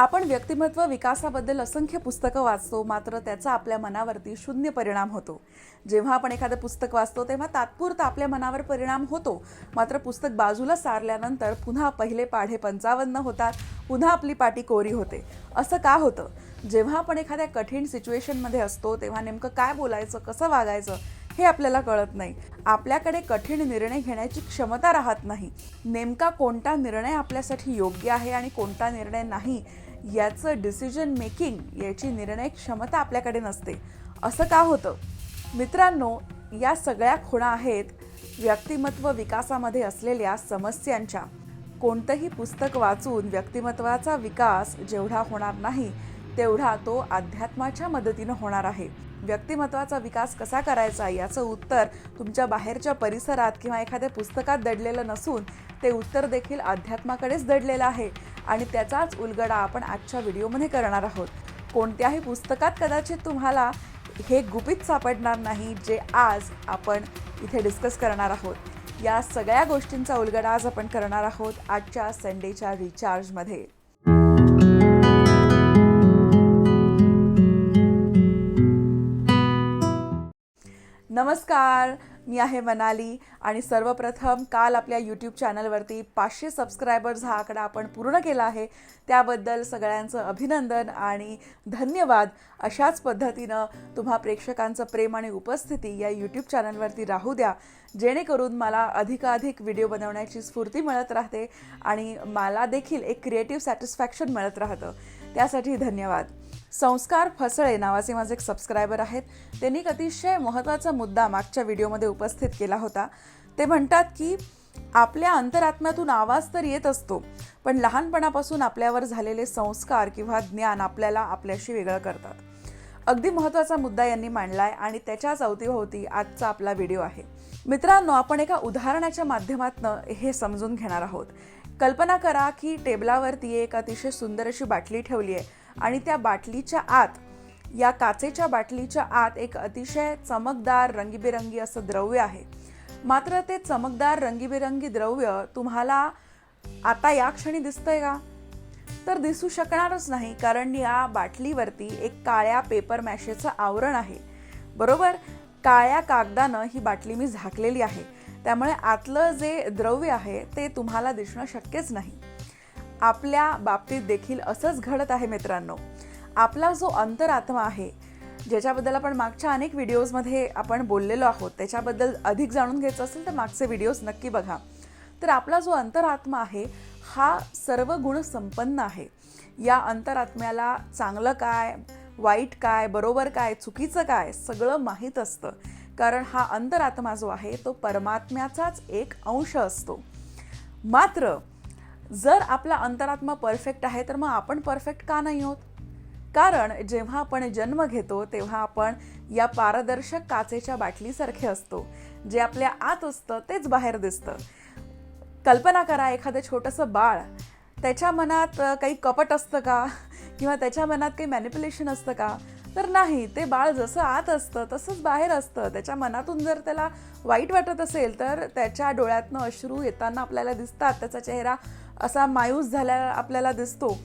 आपण व्यक्तिमत्व विकासाबद्दल असंख्य पुस्तकं वाचतो मात्र त्याचा आपल्या मनावरती शून्य परिणाम होतो. जेव्हा आपण एखादं पुस्तक वाचतो तेव्हा तात्पुरता आपल्या मनावर परिणाम होतो. मात्र पुस्तक बाजूला सारल्यानंतर पुन्हा पहिले पाढे पंचावन्न होतात पुन्हा आपली पाटी कोरी होते. असं का होतं? जेव्हा आपण एखाद्या कठीण सिच्युएशनमध्ये असतो तेव्हा नेमकं काय बोलायचं कसं वागायचं? हे आपल्याला कळत नाही. आपल्याकडे कठीण निर्णय घेण्याची क्षमता राहत नाही. नेमका कोणता निर्णय आपल्यासाठी योग्य आहे आणि कोणता निर्णय नाही याचं डिसिजन मेकिंग याची निर्णय क्षमता आपल्याकडे नसते. असं का होतं? मित्रांनो या सगळ्या खुणा आहेत व्यक्तिमत्व विकासामध्ये असलेल्या समस्यांच्या. कोणतंही पुस्तक वाचून व्यक्तिमत्वाचा विकास जेवढा होणार नाही तेवढा तो अध्यात्माच्या मदतीनं होणार आहे. व्यक्तिमत्वाचा विकास कसा करायचा याचं उत्तर तुमच्या बाहेरच्या परिसरात किंवा एखाद्या पुस्तकात दडलेलं नसून ते उत्तर देखील अध्यात्माकडेच दडलेलं आहे. आणि त्याचाच उलगडा आपण आजच्या व्हिडिओमध्ये करणार आहोत. कोणत्याही पुस्तकात कदाचित तुम्हाला हे गुपित सापडणार नाही जे आज आपण इथे डिस्कस करणार आहोत. या सगळ्या गोष्टींचा उलगडा आज आपण करणार आहोत आजच्या संडेच्या रिचार्जमध्ये नमस्कार मी आहे मनाली आणि सर्वप्रथम काल आपल्या यूट्यूब चॅनलवरती पाचशे सबस्क्रायबर्स हा आकडा आपण पूर्ण केला आहे. त्याबद्दल सगळ्यांचं अभिनंदन आणि धन्यवाद. अशाच पद्धतीनं तुम्हा प्रेक्षकांचं प्रेम आणि उपस्थिती या यूट्यूब चॅनलवरती राहू द्या. जेणेकरून मला अधिकाधिक व्हिडिओ बनवण्याची स्फूर्ती मिळत राहते आणि मला देखील एक क्रिएटिव्ह सॅटिस्फॅक्शन मिळत राहतं. त्यासाठी धन्यवाद. संस्कार फसळे नावाचे माझे एक सबस्क्रायबर आहेत. त्यांनी एक अतिशय महत्त्वाचा मुद्दा मागच्या व्हिडिओमध्ये उपस्थित केला होता. ते म्हणतात की आपल्या अंतरात्म्यातून आवाज तर येत असतो पण लहानपणापासून आपल्यावर झालेले संस्कार किंवा ज्ञान आपल्याला आपल्याशी वेगळं करतात. अगदी महत्त्वाचा मुद्दा यांनी मांडला आहे आणि त्याच्याच अवतीभोवती आजचा आपला व्हिडिओ आहे. मित्रांनो आपण एका उदाहरणाच्या माध्यमातून हे समजून घेणार आहोत. कल्पना करा की टेबलावरती एक अतिशय सुंदर अशी बाटली ठेवली आहे आणि त्या बाटलीच्या आत या काचेच्या बाटलीच्या आत एक अतिशय चमकदार रंगीबेरंगी असं द्रव्य आहे. मात्र ते चमकदार रंगीबेरंगी द्रव्य तुम्हाला आता या क्षणी दिसतंय का? तर दिसू शकणारच नाही कारण या बाटलीवरती एक काळ्या पेपर मॅशेचं आवरण आहे. बरोबर? काळ्या कागदानं ही बाटली मी झाकलेली आहे. त्यामुळे आतलं जे द्रव्य आहे ते तुम्हाला दिसणं शक्यच नाही. आपल्या बाबतीत देखील असंच घडत आहे मित्रांनो. आपला जो अंतरात्मा आहे ज्याच्याबद्दल आपण मागच्या अनेक व्हिडिओजमध्ये आपण बोललेलो आहोत त्याच्याबद्दल अधिक जाणून घ्यायचं असेल तर मागचे व्हिडिओज नक्की बघा. तर आपला जो अंतरात्मा आहे हा सर्व गुण संपन्न आहे. या अंतरात्म्याला चांगलं काय वाईट काय बरोबर काय चुकीचं काय सगळं माहीत असतं. कारण हा अंतरात्मा जो आहे तो परमात्म्याचाच एक अंश असतो. मात्र जर आपला अंतरात्मा परफेक्ट आहे तर मग आपण परफेक्ट का नाही होत? कारण जेव्हा आपण जन्म घेतो तेव्हा आपण या पारदर्शक काचेच्या बाटलीसारखे असतो. जे आपल्या आत असतं तेच बाहेर दिसतं. कल्पना करा एखादं छोटंसं बाळ. त्याच्या मनात काही कपट असतं का? किंवा त्याच्या मनात काही मॅनिप्युलेशन असतं का? तर नाही ते बाळ जसं आत असतं तसंच बाहेर असतं. त्याच्या मनातून जर त्याला वाईट वाटत असेल तर त्याच्या डोळ्यातनं अश्रू येताना आपल्याला दिसतात त्याचा चेहरा असा मायूस झाला आपल्याला दिसतो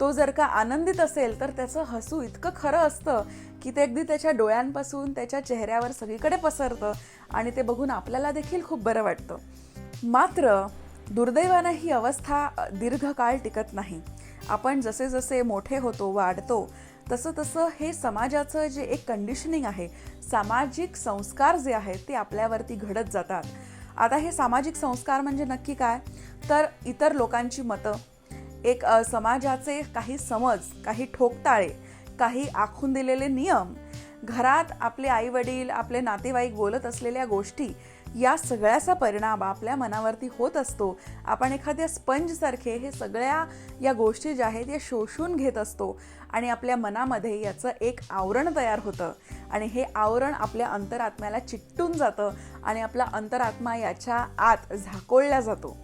तो जर का आनंदित असेल तर त्याचं हसू इतकं खरं असतं की ते अगदी त्याच्या डोळ्यांपासून त्याच्या चेहऱ्यावर सगळीकडे पसरतं आणि ते बघून आपल्याला देखील खूप बरं वाटतं. मात्र दुर्दैवानं ही अवस्था दीर्घकाळ टिकत नाही. आपण जसे जसे मोठे होतो वाढतो तसं तसं हे समाजाचं जे एक कंडिशनिंग आहे सामाजिक संस्कार जे आहेत ते आपल्यावरती घडत जातात. आता हे सामाजिक संस्कार म्हणजे नक्की काय? तर इतर लोकांची मतं. एक समाजाचे काही समज काही ठोकताळे काही आखून दिलेले नियम घरात आपले आईवडील आपले नातेवाईक बोलत असलेल्या गोष्टी या सगळ्याचा परिणाम आपल्या मनावरती होत असतो. आपण एखाद्या स्पंजसारखे हे सगळ्या या गोष्टी ज्या आहेत या शोषून घेत असतो. आणि आपल्या मनामध्ये याचं एक आवरण तयार होतं. आणि हे आवरण आपल्या अंतरात्म्याला चिकटून जातं. आणि आपला अंतरात्मा याच्या आत झाकोळला जातो.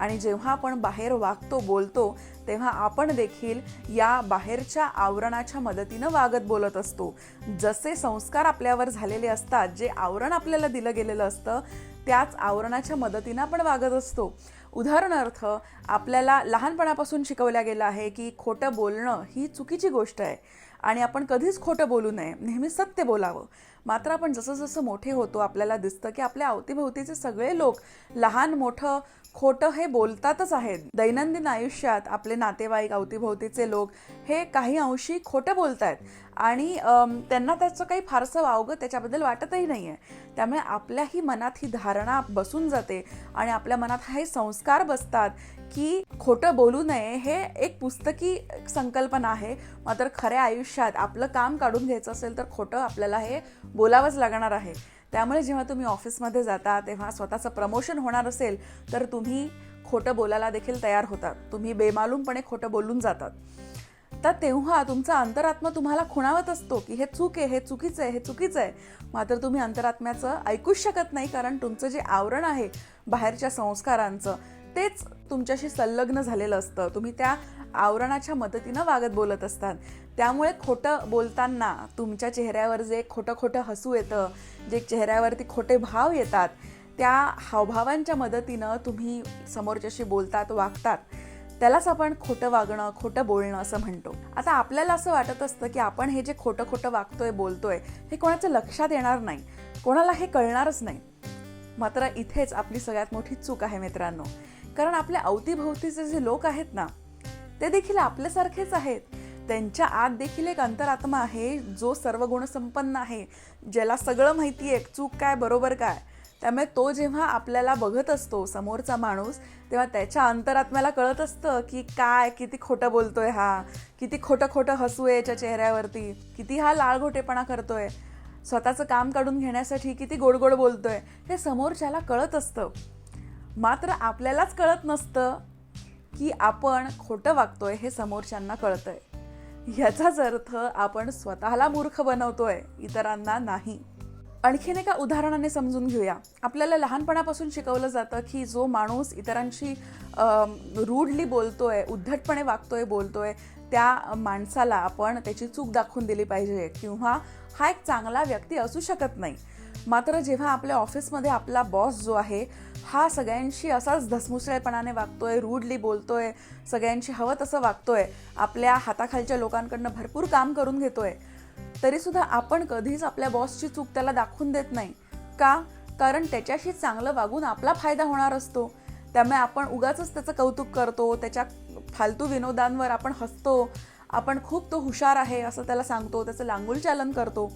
आणि जेव्हा आपण बाहेर वागतो बोलतो तेव्हा आपण देखील या बाहेरच्या आवरणाच्या मदतीनं वागत बोलत असतो. जसे संस्कार आपल्यावर झालेले असतात जे आवरण आपल्याला दिलं गेलेलं असतं त्याच आवरणाच्या मदतीनं आपण वागत असतो. उदाहरणार्थ आपल्याला लहानपणापासून शिकवल्या गेलं आहे की खोटं बोलणं ही चुकीची गोष्ट आहे. आणि आपण कधीच खोटं बोलू नये नेहमी सत्य बोलावं. मात्र आपण जसं जसं मोठे होतो आपल्याला दिसतं की आपल्या अवतीभोवतीचे सगळे लोक लहान मोठं खोटं हे बोलतातच आहेत. दैनंदिन आयुष्यात आपले नातेवाईक अवतीभोवतीचे लोक हे काही अंशी खोटं बोलत आहेत आणि त्यांना त्याचं काही फारसं वावगं त्याच्याबद्दल वाटतही नाही आहे त्यामुळे आपल्याही मनात ही धारणा बसून जाते आणि आपल्या मनात हे संस्कार बसतात की खोटं बोलू नये हे एक पुस्तकी संकल्पना आहे. मात्र खऱ्या आयुष्यात आपलं काम काढून घ्यायचं असेल तर खोटं आपल्याला हे बोलावंच लागणार आहे. त्यामुळे जेव्हा तुम्ही ऑफिसमध्ये जाता तेव्हा स्वतःचं प्रमोशन होणार असेल तर तुम्ही खोटं बोलायला देखील तयार होतात. तुम्ही बेमालूमपणे खोटं बोलून जातात. तर तेव्हा तुमचा अंतरात्मा तुम्हाला खुणावत असतो की हे चूक आहे हे चुकीचं आहे हे चुकीचं आहे. मात्र तुम्ही अंतरात्म्याचं ऐकूच शकत नाही कारण तुमचं जे आवरण आहे बाहेरच्या संस्कारांचं तेच तुमच्याशी संलग्न झालेलं असतं. तुम्ही त्या आवरणाच्या मदतीनं वागत बोलत असतात. त्यामुळे खोटं बोलताना तुमच्या चेहऱ्यावर जे खोटं खोटं हसू येतं जे चेहऱ्यावरती खोटे भाव येतात त्या हावभावांच्या मदतीनं तुम्ही समोरच्याशी बोलतात वागतात. त्यालाच आपण खोटं वागणं खोटं बोलणं असं म्हणतो. आता आपल्याला असं वाटत असतं की आपण हे जे खोटं खोटं वागतोय बोलतोय हे कोणाचं लक्षात येणार नाही. कोणाला हे कळणारच नाही. मात्र इथेच आपली सगळ्यात मोठी चूक आहे मित्रांनो. कारण आपल्या अवतीभोवतीचे जे लोक आहेत ना ते देखील आपल्यासारखेच आहेत. त्यांच्या आत देखील एक अंतरात्मा आहे जो सर्व गुणसंपन्न आहे ज्याला सगळं माहिती आहे चूक काय बरोबर काय. त्यामुळे तो जेव्हा आपल्याला बघत असतो समोरचा माणूस तेव्हा त्याच्या अंतरात्म्याला कळत असतं की काय किती खोटं बोलतोय हा किती खोटं खोटं हसू आहे याच्या चेहऱ्यावरती किती हा लाळघोटेपणा करतोय. स्वतःचं काम काढून घेण्यासाठी किती गोड गोड बोलतोय हे समोरच्याला कळत असतं. मात्र आपल्यालाच कळत नसतं की आपण खोटं वागतोय हे समोरच्यांना कळतंय. ह्याचाच अर्थ आपण स्वतःला मूर्ख बनवतोय इतरांना नाही. आणखीन एका उदाहरणाने समजून घेऊया. आपल्याला लहानपणापासून शिकवलं जातं की जो माणूस इतरांशी रूडली बोलतोय उद्धटपणे वागतोय बोलतोय त्या माणसाला आपण त्याची चूक दाखवून दिली पाहिजे किंवा हा एक चांगला व्यक्ती असू शकत नाही. मात्र जेव्हा आपल्या ऑफिसमध्ये आपला बॉस जो आहे हा सगळ्यांशी असाच धसमुसळेपणाने वागतोय रूडली बोलतोय सगळ्यांशी हवं तसं वागतोय आपल्या हाताखालच्या लोकांकडनं भरपूर काम करून घेतोय. तरीसुद्धा आपण कधीच आपल्या बॉसची चूक त्याला दाखवून देत नाही. का? कारण त्याच्याशी चांगलं वागून आपला फायदा होणार असतो. त्यामुळे आपण उगाच त्याचं कौतुक करतो त्याच्या फालतू विनोदांवर आपण हसतो आपण खूप तो हुशार आहे असं त्याला सांगतो त्याचं लांगूल चालन करतो.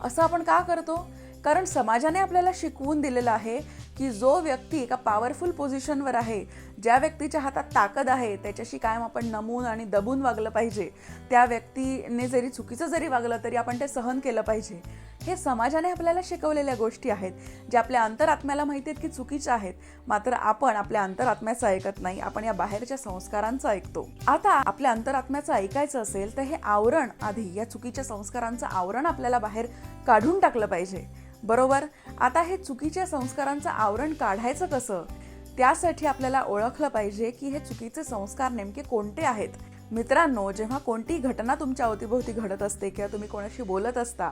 असं आपण का करतो? कारण समाजाने आपल्याला शिकवून दिलेलं आहे की जो व्यक्ती एका पॉवरफुल पोझिशनवर आहे ज्या व्यक्तीच्या हातात ताकद आहे त्याच्याशी कायम आपण नमून आणि दबून वागलं पाहिजे. त्या व्यक्तीने जरी चुकीचं जरी वागलं तरी आपण ते सहन केलं पाहिजे. हे समाजाने आपल्याला शिकवलेल्या गोष्टी आहेत ज्या आपल्या अंतरात्म्याला माहिती आहेत की चुकीच्या आहेत. मात्र आपण आपल्या अंतरात्म्याचं ऐकत नाही आपण या बाहेरच्या संस्कारांचं ऐकतो. आता आपल्या अंतरात्म्याचं ऐकायचं असेल तर हे आवरण आधी या चुकीच्या संस्कारांचं आवरण आपल्याला बाहेर काढून टाकलं पाहिजे. बरोबर? आता हे चुकीच्या संस्कारांचं आवरण काढायचं कसं? त्यासाठी आपल्याला ओळखलं पाहिजे की हे चुकीचे संस्कार नेमके कोणते आहेत. मित्रांनो जेव्हा कोणती घटना तुमच्या अवतीभोवती घडत असते किंवा तुम्ही कोणाशी बोलत असता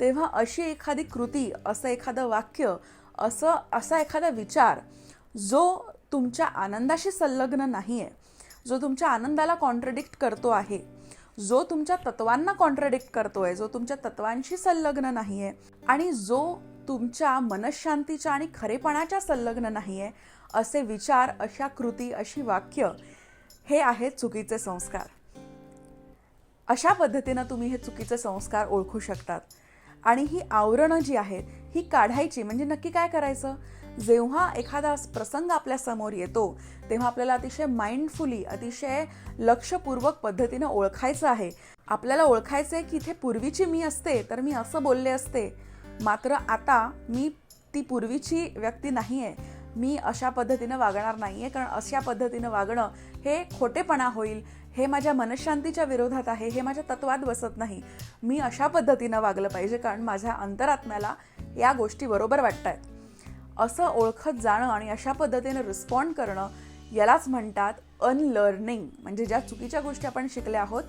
तेव्हा अशी एखादी कृती असं एखादं वाक्य असं असा एखादा विचार जो तुमच्या आनंदाशी संलग्न नाही आहे जो तुमच्या आनंदाला कॉन्ट्रडिक्ट करतो आहे जो तुमच्या तत्वांना कॉन्ट्रडिक्ट आहे जो तुमच्या तत्वांशी संलग्न नाही आहे आणि जो तुमच्या मनशांतीच्या आणि खरेपणाच्या संलग्न नाही आहे असे विचार अशा कृती अशी वाक्य हे आहेत चुकीचे संस्कार. अशा पद्धतीनं तुम्ही हे चुकीचे संस्कार ओळखू शकतात. आणि ही आवरणं जी आहेत ही काढायची. म्हणजे नक्की काय करायचं? जेव्हा एखादा प्रसंग आपल्यासमोर येतो तेव्हा आपल्याला अतिशय माइंडफुली अतिशय लक्षपूर्वक पद्धतीनं ओळखायचं आहे. आपल्याला ओळखायचं आहे की इथे पूर्वीची मी असते तर मी असं बोलले असते. मात्र आता मी ती पूर्वीची व्यक्ती नाही आहे मी अशा पद्धतीनं वागणार नाही आहे कारण अशा पद्धतीनं वागणं हे खोटेपणा होईल हे माझ्या मनशांतीच्या विरोधात आहे हे माझ्या तत्वात बसत नाही. मी अशा पद्धतीनं वागलं पाहिजे कारण माझ्या अंतरात्म्याला या गोष्टी बरोबर वाटत आहेत असं ओळखत जाणं आणि अशा पद्धतीनं रिस्पॉन्ड करणं यालाच म्हणतात अनलर्निंग म्हणजे ज्या चुकीच्या गोष्टी आपण शिकल्या आहोत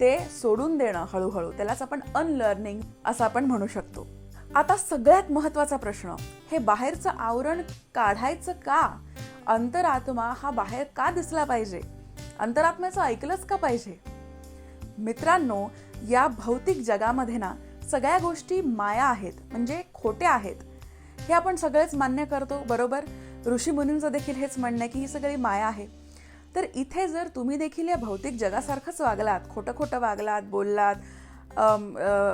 ते सोडून देणं हळूहळू. त्यालाच आपण अनलर्निंग असं आपण म्हणू शकतो. आता सगळ्यात महत्त्वाचा प्रश्न हे बाहेरचं आवरण काढायचं का? अंतरात्मा हा बाहेर का दिसला पाहिजे? अंतरात्म्याचं ऐकलंच का पाहिजे? मित्रांनो या भौतिक जगामध्ये ना सगळ्या गोष्टी माया आहेत म्हणजे खोट्या आहेत. हे आपण सगळेच मान्य करतो बरोबर? ऋषी मुनींचं देखील हेच म्हणणं आहे की ही सगळी माया आहे. तर इथे जर तुम्ही देखील या भौतिक जगासारखंच वागलात खोटं खोटं वागलात बोललात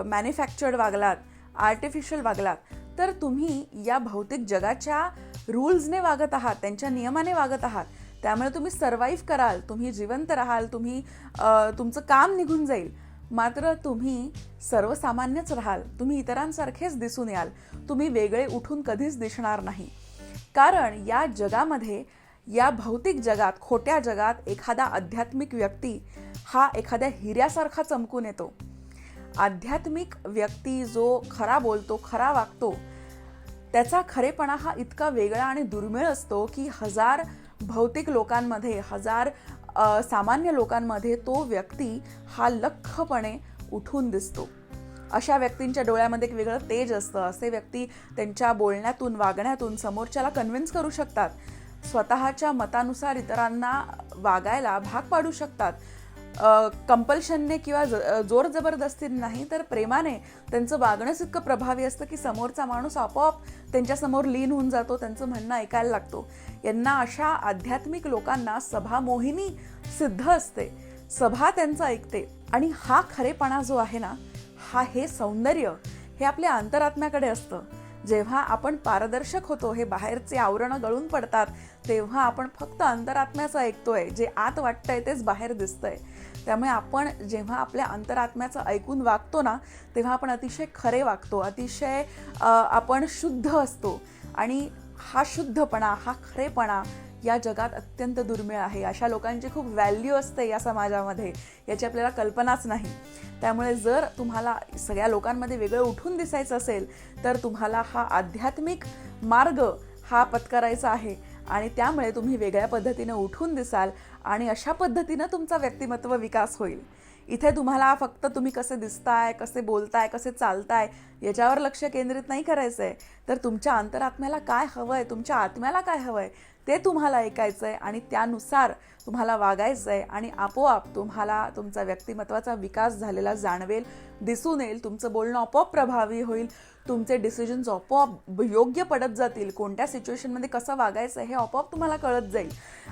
मॅन्युफॅक्चर्ड वागलात आर्टिफिशियल वागलात तर तुम्ही या भौतिक जगाच्या रूल्सने वागत आहात त्यांच्या नियमाने वागत आहात. त्यामुळे तुम्ही सर्वाईव्ह कराल तुम्ही जिवंत राहाल तुम्ही तुमचं काम निघून जाईल. मात्र तुम्ही सर्वसामान्यच राहाल. तुम्ही इतरांसारखेच दिसून याल. तुम्ही वेगळे उठून कधीच दिसणार नाही. कारण या जगामध्ये या भौतिक जगात खोट्या जगात एखादा आध्यात्मिक व्यक्ती हा एखाद्या हिऱ्यासारखा चमकून येतो. आध्यात्मिक व्यक्ती जो खरा बोलतो खरा वागतो त्याचा खरेपणा हा इतका वेगळा आणि दुर्मिळ असतो की हजार भौतिक लोकांमध्ये हजार सामान्य लोकांमध्ये तो व्यक्ती हा लख्खपणे उठून दिसतो. अशा व्यक्तींच्या डोळ्यामध्ये एक वेगळं तेज असतं. असे व्यक्ती त्यांच्या बोलण्यातून वागण्यातून समोरच्याला कन्व्हिन्स करू शकतात. स्वतःच्या मतानुसार इतरांना वागायला भाग पाडू शकतात. कंपल्शनने किंवा ज- जोर जबरदस्तीने नाही तर प्रेमाने त्यांचं वागणंच इतकं प्रभावी असतं की समोरचा माणूस आपोआप त्यांच्यासमोर लीन होऊन जातो त्यांचं म्हणणं ऐकायला लागतो. यांना अशा आध्यात्मिक लोकांना सभा मोहिनी सिद्ध असते. सभा त्यांचं ऐकते. आणि हा खरेपणा जो आहे ना हा हे सौंदर्य हे आपल्या अंतरात्म्याकडे असतं. जेव्हा आपण पारदर्शक होतो हे बाहेरचे आवरणं गळून पडतात तेव्हा आपण फक्त अंतरात्म्याचं ऐकतोय जे आत वाटतंय तेच बाहेर दिसतंय. त्यामुळे आपण जेव्हा आपल्या अंतरात्म्याचं ऐकून वागतो ना तेव्हा आपण अतिशय खरे वागतो अतिशय आपण शुद्ध असतो. आणि हा शुद्धपणा हा खरेपणा या जगात अत्यंत दुर्मिळ आहे. अशा लोकांची खूप व्हॅल्यू असते या समाजामध्ये. याची आपल्याला कल्पनाच नाही. त्यामुळे जर तुम्हाला सगळ्या लोकांमध्ये वेगळं उठून दिसायचं असेल तर तुम्हाला हा आध्यात्मिक मार्ग हा पत्करायचा आहे. आणि त्यामुळे तुम्ही वेगळ्या पद्धतीनं उठून दिसाल आणि अशा पद्धतीनं तुमचा व्यक्तिमत्व विकास होईल. इथे तुम्हाला फक्त तुम्ही कसे दिसताय कसे बोलताय कसे चालताय याच्यावर लक्ष केंद्रित नाही करायचं आहे तर तुमच्या अंतरात्म्याला काय हवं आहे तुमच्या आत्म्याला काय हवं आहे ते तुम्हाला ऐकायचं आहे आणि त्यानुसार तुम्हाला वागायचं आहे आणि आपोआप तुम्हाला तुमचा व्यक्तिमत्वाचा विकास झालेला जाणवेल दिसून येईल तुमचं बोलणं आपोआप प्रभावी होईल तुमचे डिसिजन्स आपोआप योग्य पडत जातील कोणत्या सिच्युएशनमध्ये कसं वागायचं हे आपोआप तुम्हाला कळत जाईल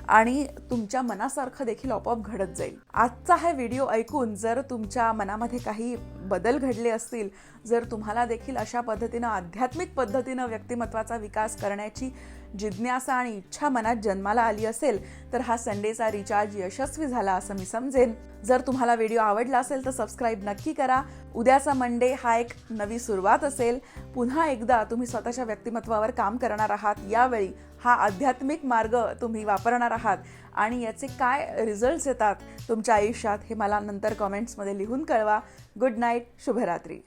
आणि तुमच्या मनासारखं देखील आपोआप घडत जाईल. आजचा हा व्हिडिओ ऐकून जर तुमच्या मनामध्ये काही बदल घडले असतील जर तुम्हाला देखील अशा पद्धतीनं आध्यात्मिक पद्धतीनं व्यक्तिमत्वाचा विकास करण्याची जिज्ञासा आणि इच्छा मनात जन्माला आली असेल तर हा संडेचा रिचार्ज यशस्वी झाला असं मी समजेन. जर तुम्हाला व्हिडिओ आवडला असेल तर सबस्क्राईब नक्की करा. उद्याचा मंडे हा एक नवी सुरुवात असेल. पुन्हा एकदा तुम्ही स्वतःच्या व्यक्तिमत्वावर काम करणार आहात. यावेळी हा आध्यात्मिक मार्ग तुम्ही वापरणार आहात. आणि याचे काय रिझल्ट्स येतात तुमच्या आयुष्यात हे मला नंतर कॉमेंट्समध्ये लिहून कळवा. गुड नाईट शुभरात्री.